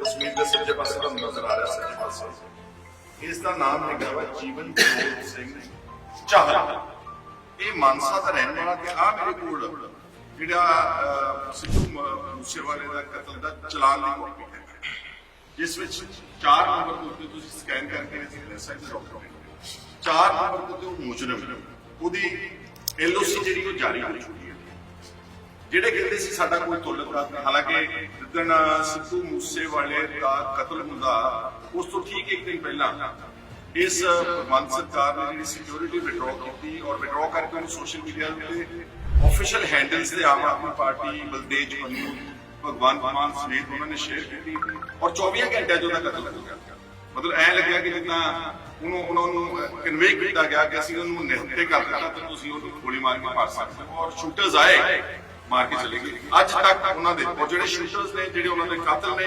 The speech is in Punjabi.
ਤਸਵੀਰ ਦੇ ਸੱਜੇ ਪਾਸੇ ਤੁਹਾਨੂੰ ਨਜ਼ਰ ਆ ਰਿਹਾ ਸੱਜੇ ਪਾਸੇ। ਇਸ ਦਾ ਨਾਮ ਹੈਗਾ ਵਾ ਜੀਵਨ ਜੋਤ ਸਿੰਘ ਚਾਹਲ ਇਹ ਮਾਨਸਾ ਦਾ ਰਹਿਣ ਵਾਲਾ ਤੇ ਆ ਮੇਰੇ ਕੋਲ ਜਿਹੜਾ ਸਿੱਧੂ ਮੂਸੇਵਾਲੇ ਦਾ ਕਤਲ ਦਾ ਚਲਾਨ ਦੀ ਕਾਪੀ ਹੈ ਜਿਸ ਵਿੱਚ 4 ਨੰਬਰ ਦੇ ਉੱਤੇ ਤੁਸੀਂ ਸਕੈਨ ਕਰਕੇ ਇਹ ਸਾਈਜ਼ ਡਾਕੂਮੈਂਟ 4 ਨੰਬਰ ਦੇ ਉੱਤੇ ਉਹ ਮੁਜਰਮ ਉਹਦੀ ਐਲਓਸੀ ਜਿਹੜੀ ਉਹ ਜਾਰੀ ਹੋ ਚੁੱਕੀ ਹੈ। ਜਿਹੜੇ ਕਹਿੰਦੇ ਸੀ ਸਾਡਾ ਕੋਈ ਤੁਲਕਾ ਨਹੀਂ, ਹਾਲਾਂਕਿ ਜਿੱਦਣ ਸਿੱਧੂ ਮੂਸੇਵਾਲੇ ਦਾ ਕਤਲ ਹੁੰਦਾ, ਉਸ ਤੋਂ ਠੀਕ ਇੱਕ ਦਿਨ ਪਹਿਲਾਂ ਇਸ ਭਗਵੰਤ ਸਰਕਾਰ ਨੇ ਜਿਹੜੀ ਸਿਕਿਉਰਿਟੀ ਵਿਡਰਾਅ ਕੀਤੀ ਔਰ ਵਿਡਰਾਅ ਕਰਕੇ ਉਹਨੂੰ ਸੋਸ਼ਲ ਮੀਡੀਆ ਉੱਤੇ ਆਫੀਸ਼ੀਅਲ ਹੈਂਡਲਸ ਤੇ ਆਮ ਆਦਮੀ ਪਾਰਟੀ ਬਲਦੇਜ ਪੰਨੂ ਭਗਵਾਨ ਮਾਨ ਸਮੇਤ ਉਹਨਾਂ ਨੇ ਸ਼ੇਅਰ ਕੀਤੀ ਔਰ 24 ਘੰਟਿਆਂ 'ਚ ਉਹਦਾ ਕਤਲ ਹੋ ਗਿਆ। ਮਤਲਬ ਐ ਲੱਗਿਆ ਕਿ ਜਿੱਦਾਂ ਉਹਨੂੰ, ਉਹਨਾਂ ਨੂੰ ਕਨਵੇ ਕੀਤਾ ਗਿਆ ਕਿ ਅਸੀਂ ਉਹਨੂੰ ਨਿਹੱਤੇ ਕਰ ਦਿੱਤਾ ਤੇ ਤੁਸੀਂ ਉਹਨੂੰ ਗੋਲੀ ਮਾਰ ਕੇ ਮਾਰ ਸਕਦੇ ਹੋ ਔਰ ਸ਼ੂਟਰਸ ਆਏ ਮਾਰ ਕੇ ਚਲੇ ਗਏ। ਅੱਜ ਤੱਕ ਉਹਨਾਂ ਦੇ ਔਰ ਜਿਹੜੇ ਸ਼ੂਟਰਸ ਨੇ, ਜਿਹੜੇ ਉਹਨਾਂ ਦੇ ਕਾਤਲ ਨੇ